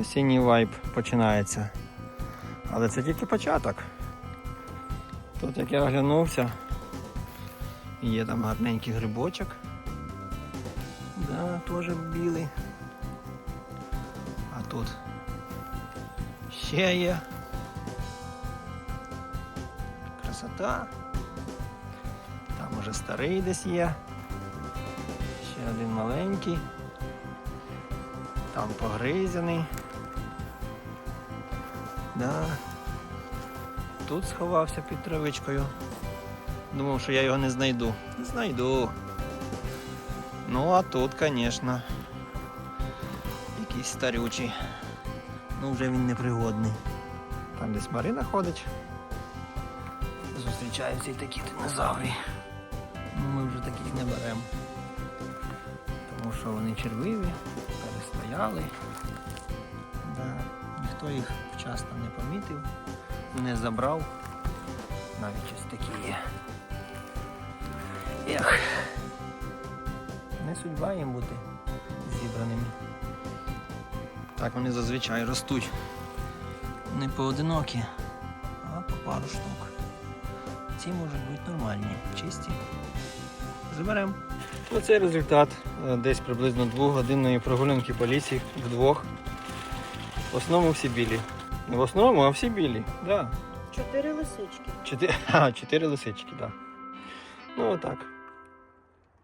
осінній вайб починається. Але це тільки початок. Тут як я оглянувся, є там гарненький грибочок. Да, теж білий. А тут ще є. Красота. Там уже старий десь є. Ще один маленький. Там погризаний. Да. Тут сховався під травичкою. Думав, що я його не знайду. Знайду. Ну, а тут, звісно, якийсь старючий. Ну, вже він непригодний. Там десь Марина ходить. Зустрічаються і такі динозаври. Ну, ми вже таких не беремо. Тому що вони червиві, перестояли. Ніхто їх вчасно не помітив, не забрав. Навіть ось такі є. Ех. Не судьба їм бути зібраними. Так вони зазвичай ростуть. Не поодинокі, а по пару штук. Ці можуть бути нормальні, чисті. Заберемо. Оце результат е, десь приблизно двохгодинної прогулянки по лісі вдвох. В основному всі білі. Не в основному, а всі білі. Да. Чотири лисички. Чотири, а, чотири лисички, так. Да. Ну отак.